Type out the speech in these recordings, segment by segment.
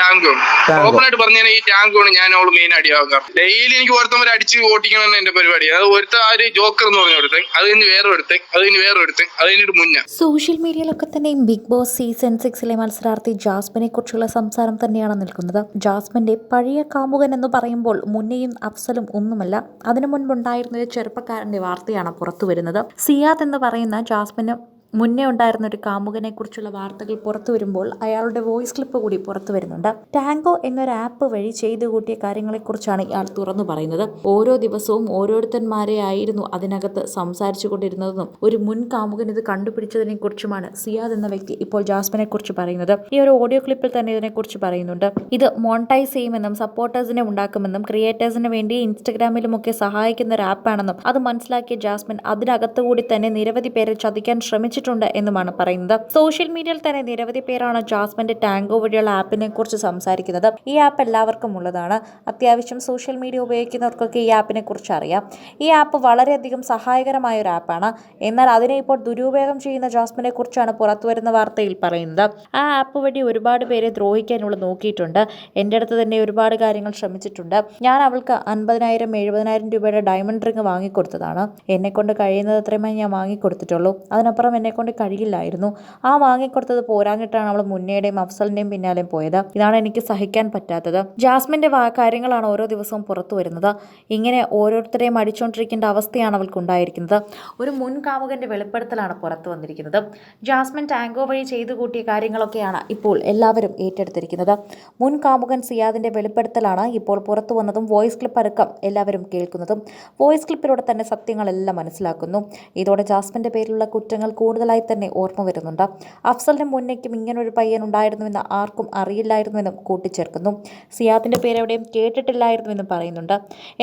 Tango tango. Open ആയിട്ട് പറഞ്ഞാൽ ഈ ടാങ്കോണ് ഞാൻ അവൾ മെയിൻ അടിയാക്കാം ഡെയിലി എനിക്ക് ഒരുത്തവരെ അടിച്ച് ഓട്ടിക്കണം എന്റെ പരിപാടി. അത് ഒരുത്ത ആ ഒരു ജോക്കർ എന്ന് പറഞ്ഞ ഒരുത്തൻ. അത് കഴിഞ്ഞ് വേറെ ഒരുത്തൻ. അത് കഴിഞ്ഞ് വേറെ ഒരുത്തൻ. അത് കഴിഞ്ഞിട്ട് മുന്നേ. സോഷ്യൽ മീഡിയയിലൊക്കെ തന്നെ ബിഗ് ബോസ് സീസൺ സിക്സിലെ മത്സരാർത്ഥി ജാസ്മിനെ കുറിച്ചുള്ള സംസാരം തന്നെയാണ് നിൽക്കുന്നത്. ജാസ്മിന്റെ പഴയ കാമുകൻ എന്ന് പറയുമ്പോൾ മുന്നയും അഫ്സലും ഒന്നുമല്ല. അതിനു മുൻപുണ്ടായിരുന്ന ഒരു ചെറുപ്പക്കാരന്റെ വാർത്തയാണ് പുറത്തു വരുന്നത്. സിയാദ് എന്ന് പറയുന്ന ജാസ്മിന് മുന്നേ ഉണ്ടായിരുന്ന ഒരു കാമുകനെ കുറിച്ചുള്ള വാർത്തകൾ പുറത്തു വരുമ്പോൾ അയാളുടെ വോയിസ് ക്ലിപ്പ് കൂടി പുറത്തു വരുന്നുണ്ട്. ടാങ്കോ എന്നൊരു ആപ്പ് വഴി ചെയ്തു കൂട്ടിയ കാര്യങ്ങളെക്കുറിച്ചാണ് ഇയാൾ തുറന്നു പറയുന്നത്. ഓരോ ദിവസവും ഓരോരുത്തന്മാരെ ആയിരുന്നു അതിനകത്ത് സംസാരിച്ചു കൊണ്ടിരുന്നതെന്നും ഒരു മുൻ കാമുകൻ ഇത് കണ്ടുപിടിച്ചതിനെ കുറിച്ചുമാണ് സിയാദ് എന്ന വ്യക്തി ഇപ്പോൾ ജാസ്മിനെ കുറിച്ച് പറയുന്നത്. ഈ ഒരു ഓഡിയോ ക്ലിപ്പിൽ തന്നെ ഇതിനെക്കുറിച്ച് പറയുന്നുണ്ട്. ഇത് മോണിറ്റൈസ് ചെയ്യുമെന്നും സപ്പോർട്ടേഴ്സിനെ ഉണ്ടാക്കുമെന്നും ക്രിയേറ്റേഴ്സിന് വേണ്ടി ഇൻസ്റ്റഗ്രാമിലും ഒക്കെ സഹായിക്കുന്ന ഒരു ആപ്പാണെന്നും അത് മനസ്സിലാക്കിയ ജാസ്മിൻ അതിനകത്തുകൂടി തന്നെ നിരവധി പേരെ ചതിക്കാൻ ശ്രമിച്ചിട്ടുണ്ട് എന്നുമാണ് പറയുന്നത്. സോഷ്യൽ മീഡിയയിൽ തന്നെ നിരവധി പേരാണ് ജാസ്മിന്റെ ടാങ്കോ വഴിയുള്ള ആപ്പിനെ കുറിച്ച് സംസാരിക്കുന്നത്. ഈ ആപ്പ് എല്ലാവർക്കും ഉള്ളതാണ്. അത്യാവശ്യം സോഷ്യൽ മീഡിയ ഉപയോഗിക്കുന്നവർക്കൊക്കെ ഈ ആപ്പിനെ കുറിച്ച് അറിയാം. ഈ ആപ്പ് വളരെയധികം സഹായകരമായ ഒരു ആപ്പാണ്. എന്നാൽ അതിനെ ഇപ്പോൾ ദുരുപയോഗം ചെയ്യുന്ന ജാസ്മിനെ കുറിച്ചാണ് പുറത്തുവരുന്ന വാർത്തയിൽ പറയുന്നത്. ആ ആപ്പ് വഴി ഒരുപാട് പേരെ ദ്രോഹിക്കാനുള്ള നോക്കിയിട്ടുണ്ട്. എന്റെ അടുത്ത് തന്നെ ഒരുപാട് കാര്യങ്ങൾ ശ്രമിച്ചിട്ടുണ്ട്. ഞാൻ അവൾക്ക് അൻപതിനായിരം എഴുപതിനായിരം രൂപയുടെ ഡയമണ്ട് റിങ് വാങ്ങിക്കൊടുത്തതാണ്. എന്നെ കൊണ്ട് കഴിയുന്നത് അത്രയുമായി ഞാൻ വാങ്ങിക്കൊടുത്തിട്ടുള്ളൂ. അതിനപ്പുറം എന്നെ കൊണ്ട് കഴിയില്ലായിരുന്നു. ആ വാങ്ങിക്കൊടുത്തത് പോരാഞ്ഞിട്ടാണ് അവൾ മുന്നയുടെയും അഫ്സലിന്റെയും പിന്നാലെയും പോയത്. ഇതാണ് എനിക്ക് സഹിക്കാൻ പറ്റാത്തത്. ജാസ്മിന്റെ വാ കാര്യങ്ങളാണ് ഓരോ ദിവസവും പുറത്തു വരുന്നത്. ഇങ്ങനെ ഓരോരുത്തരെയും അടിച്ചുകൊണ്ടിരിക്കേണ്ട അവസ്ഥയാണ് അവൾക്ക് ഉണ്ടായിരിക്കുന്നത്. ഒരു മുൻകാമുകന്റെ വെളിപ്പെടുത്തലാണ് പുറത്തു വന്നിരിക്കുന്നത്. ജാസ്മിൻ ടാങ്കോ വഴി ചെയ്തു കൂട്ടിയ കാര്യങ്ങളൊക്കെയാണ് ഇപ്പോൾ എല്ലാവരും ഏറ്റെടുത്തിരിക്കുന്നത്. മുൻ കാമുകൻ സിയാദിന്റെ വെളിപ്പെടുത്തലാണ് ഇപ്പോൾ പുറത്തു വന്നതും വോയിസ് ക്ലിപ്പ് അടക്കം എല്ലാവരും കേൾക്കുന്നതും. വോയിസ് ക്ലിപ്പിലൂടെ തന്നെ സത്യങ്ങളെല്ലാം മനസ്സിലാക്കുന്നു. ഇതോടെ ജാസ്മിന്റെ പേരിലുള്ള കുറ്റങ്ങൾ കൂടുതലായി തന്നെ ഓർമ്മ വരുന്നുണ്ട്. അഫ്സലിന് മുന്നേക്കും ഇങ്ങനൊരു പയ്യൻ ഉണ്ടായിരുന്നുവെന്ന് ആർക്കും അറിയില്ലായിരുന്നുവെന്നും കൂട്ടിച്ചേർക്കുന്നു. സിയാദിന്റെ പേര് എവിടെയും കേട്ടിട്ടില്ലായിരുന്നുവെന്നും പറയുന്നുണ്ട്.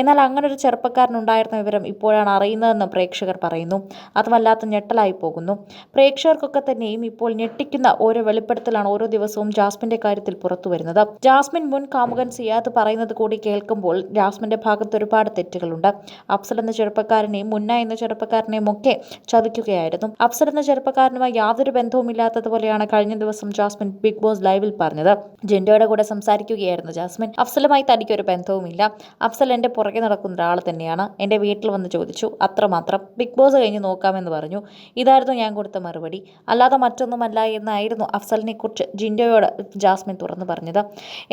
എന്നാൽ അങ്ങനൊരു ചെറുപ്പക്കാരൻ ഉണ്ടായിരുന്ന വിവരം ഇപ്പോഴാണ് അറിയുന്നതെന്ന് പ്രേക്ഷകർ പറയുന്നു. അത് വല്ലാത്ത ഞെട്ടലായി പോകുന്നു. പ്രേക്ഷകർക്കൊക്കെ തന്നെയും ഇപ്പോൾ ഞെട്ടിക്കുന്ന ഓരോ വെളിപ്പെടുത്തലാണ് ഓരോ ദിവസവും ജാസ്മിന്റെ കാര്യത്തിൽ പുറത്തു വരുന്നത്. ജാസ്മിൻ മുൻ കാമുകൻ സിയാദ് പറയുന്നത് കൂടി കേൾക്കുമ്പോൾ ജാസ്മിന്റെ ഭാഗത്ത് ഒരുപാട് തെറ്റുകളുണ്ട്. അഫ്സൽ എന്ന ചെറുപ്പക്കാരനെയും മുന്ന എന്ന ചെറുപ്പക്കാരനെയും ഒക്കെ ചതിക്കുകയായിരുന്നു. അഫ്സൽ എന്ന ചെറുപ്പക്കാരനുമായി യാതൊരു ബന്ധവുമില്ലാത്തതുപോലെയാണ് കഴിഞ്ഞ ദിവസം ജാസ്മിൻ ബിഗ് ബോസ് ലൈവിൽ പറഞ്ഞത്. ജിൻഡോയുടെ കൂടെ സംസാരിക്കുകയായിരുന്നു ജാസ്മിൻ. അഫ്സലുമായി തനിക്ക് ഒരു ബന്ധവുമില്ല. അഫ്സൽ എന്റെ പുറകെ നടക്കുന്ന ഒരാൾ തന്നെയാണ്. എന്റെ വീട്ടിൽ വന്ന് ചോദിച്ചു അത്രമാത്രം? ബിഗ് ബോസ് കഴിഞ്ഞ് നോക്കാമെന്ന് പറഞ്ഞു. ഇതായിരുന്നു ഞാൻ കൊടുത്ത മറുപടി. അല്ലാതെ മറ്റൊന്നുമല്ല എന്നായിരുന്നു അഫ്സലിനെ കുറിച്ച് ജിൻഡോയോട് ജാസ്മിൻ തുറന്നു പറഞ്ഞത്.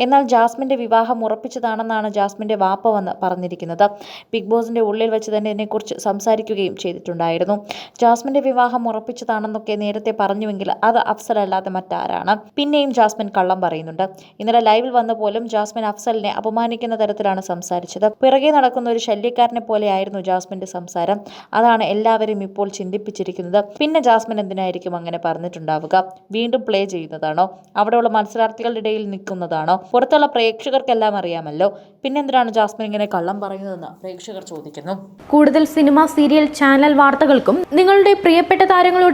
എന്നാൽ ജാസ്മിന്റെ വിവാഹം ഉറപ്പിച്ചതാണെന്നാണ് ജാസ്മിന്റെ വാപ്പ വന്ന് പറഞ്ഞിരിക്കുന്നത്. ബിഗ് ബോസിന്റെ ഉള്ളിൽ വെച്ച് തന്നെ ഇതിനെക്കുറിച്ച് സംസാരിക്കുകയും ചെയ്തിട്ടുണ്ടായിരുന്നു. ജാസ്മിന്റെ വിവാഹം ഉറപ്പിച്ചതാണെന്നൊക്കെ നേരത്തെ പറഞ്ഞുവെങ്കിൽ അത് അഫ്സൽ അല്ലാതെ മറ്റാരാണ്. പിന്നെയും ജാസ്മിൻ കള്ളം പറയുന്നുണ്ട്. ഇന്നലെ ലൈവിൽ വന്ന പോലും ജാസ്മിൻ അഫ്സലിനെ അപമാനിക്കുന്ന തരത്തിലാണ് സംസാരിച്ചത്. പിറകെ നടക്കുന്ന ഒരു ശല്യക്കാരനെ പോലെയായിരുന്നു ജാസ്മിന്റെ സംസാരം. അതാണ് എല്ലാവരും ഇപ്പോൾ ചിന്തിപ്പിച്ചിരിക്കുന്നത്. പിന്നെ ജാസ്മിൻ എന്തിനായിരിക്കും അങ്ങനെ പറഞ്ഞിട്ടുണ്ടാവുക? വീണ്ടും പ്ലേ ചെയ്യുന്നതാണോ? അവിടെയുള്ള മത്സരാർത്ഥികളുടെ ഇടയിൽ നിൽക്കുന്നതാണോ? പുറത്തുള്ള പ്രേക്ഷകർക്കെല്ലാം അറിയാമല്ലോ. പിന്നെന്തിനാണ് ജാസ്മിൻ ഇങ്ങനെ കള്ളം പറയുന്നതെന്ന് പ്രേക്ഷകർ ചോദിക്കുന്നു. കൂടുതൽ സിനിമ സീരിയൽ ചാനൽ വാർത്തകൾക്കും നിങ്ങളുടെ പ്രിയപ്പെട്ട താരങ്ങളുടെ